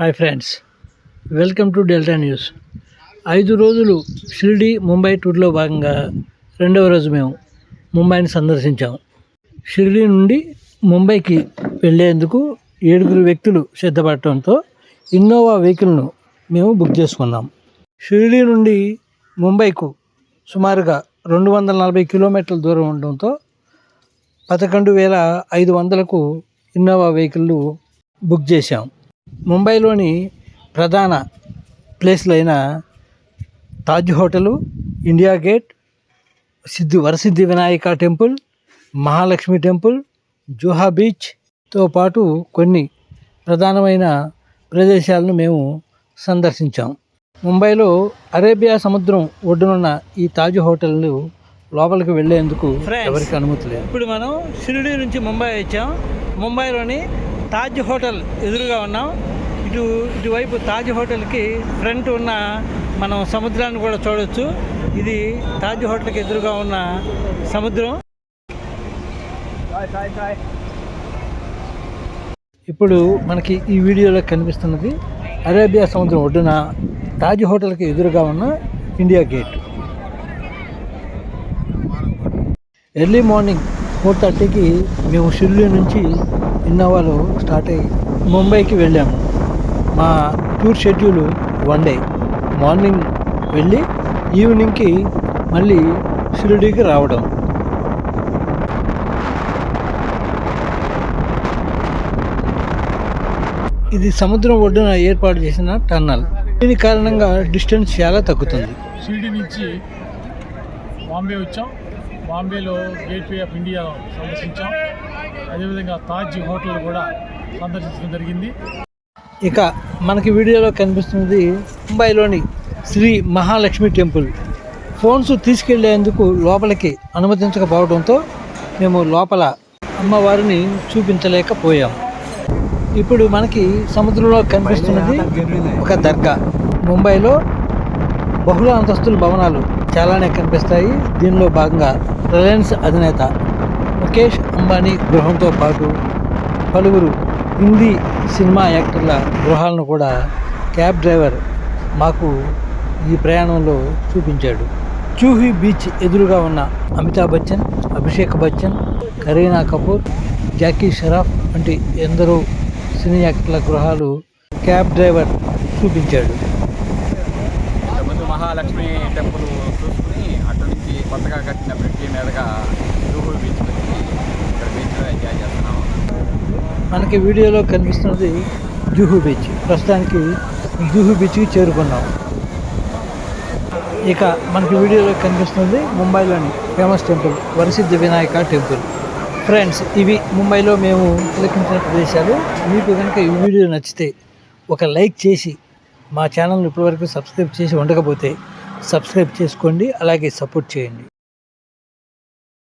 Hi friends welcome to Delta News. ఐదు రోజులు షిరిడి ముంబై టూర్లో భాగంగా రెండవ రోజు మేము ముంబైని సందర్శించాము షిరిడి నుండి ముంబైకి వెళ్ళేందుకు ఏడుగురు వ్యక్తులు సిద్ధపడటంతో ఇన్నోవా వెహికల్ను మేము బుక్ చేసుకున్నాం. షిరిడి నుండి ముంబైకు సుమారుగా రెండు వందల నలభై కిలోమీటర్ల దూరం ఉండడంతో పదకొండు వేల ఐదు వందలకు ఇన్నోవా వెహికల్ బుక్ చేశాం. ముంబైలోని ప్రధాన ప్లేస్లు అయిన Taj hotel India Gate Siddhi Varasiddhi Vinayaka temple Mahalakshmi temple Juhu బీచ్తో పాటు కొన్ని ప్రధానమైన ప్రదేశాలను మేము సందర్శించాం. ముంబైలో అరేబియా సముద్రం ఒడ్డునున్న ఈ తాజ్ హోటల్ లోపలికి వెళ్ళేందుకు ఎవరికి అనుమతి లేదు. ఇప్పుడు మనం షిరిడి నుంచి ముంబై వచ్చాం. ముంబైలోని తాజ్ హోటల్ ఎదురుగా ఉన్నాం. ఇటు ఇటువైపు తాజ్ హోటల్కి ఫ్రంట్ ఉన్న మనం సముద్రాన్ని కూడా చూడవచ్చు ఇది తాజ్ హోటల్కి ఎదురుగా ఉన్న సముద్రం. ఇప్పుడు మనకి ఈ వీడియోలో కనిపిస్తున్నది అరేబియా సముద్రం ఒడ్డున తాజ్ హోటల్కి ఎదురుగా ఉన్న India Gate. Early morning four థర్టీకి మేము షిర్లీ నుంచి ఇన్నోవాలో స్టార్ట్ అయ్యి ముంబైకి వెళ్ళాము. మా tour schedule one day. Morning వెళ్ళి ఈవినింగ్కి మళ్ళీ షిరిడీకి రావడం. ఇది సముద్రం ఒడ్డున ఏర్పాటు చేసిన టన్నల్. దీని కారణంగా డిస్టెన్స్ చాలా తగ్గుతుంది. షిరిడి నుంచి బాంబే వచ్చాం. బాంబేలో గేట్వే ఆఫ్ ఇండియా సందర్శించాం. అదేవిధంగా తాజ్ హోటల్ కూడా సందర్శించడం జరిగింది. ఇక మనకి వీడియోలో కనిపిస్తున్నది ముంబైలోని శ్రీ మహాలక్ష్మి టెంపుల్. ఫోన్స్ తీసుకెళ్ళేందుకు లోపలికి అనుమతించకపోవడంతో మేము లోపల అమ్మవారిని చూపించలేకపోయాం. ఇప్పుడు మనకి సముద్రంలో కనిపిస్తున్నది ఒక దర్గా. ముంబైలో బహుళ అంతస్తుల భవనాలు. చాలానే కనిపిస్తాయి. దీనిలో భాగంగా రిలయన్స్ అధినేత ముఖేష్ అంబానీ గృహంతో పాటు పలువురు హిందీ సినిమా యాక్టర్ల గృహాలను కూడా క్యాబ్ డ్రైవర్ మాకు ఈ ప్రయాణంలో చూపించాడు. జూహీ బీచ్ ఎదురుగా ఉన్న అమితాబ్ బచ్చన్ అభిషేక్ బచ్చన్ కరీనా కపూర్ జాకీ షరాఫ్ వంటి ఎందరో సినీ యాక్టర్ల గృహాలు క్యాబ్ డ్రైవర్ చూపించాడు. మహాలక్ష్మి టెంపుల్ చూసుకుని అటు నుంచి కొత్తగా కట్టిన బ్రిడ్జి మీదుగా జూహు బీచ్ వచ్చి ఇక్కడ బీచ్లో ఎంజాయ్ చేస్తున్నాము. మనకి వీడియోలో కనిపిస్తున్నది జూహు బీచ్. ప్రస్తుతానికి జూహు బీచ్కి చేరుకున్నాం. ఇక మనకి వీడియోలో కనిపిస్తుంది ముంబైలోని famous temple Varasiddhi Vinayaka temple. Friends ఇవి ముంబైలో మేము తిలకించిన ప్రదేశాలు. మీకు కనుక ఈ వీడియో నచ్చితే ఒక లైక్ చేసి మా ఛానల్ని ఇప్పటివరకు సబ్స్క్రైబ్ చేసి ఉండకపోతే సబ్స్క్రైబ్ చేసుకోండి అలాగే సపోర్ట్ చేయండి.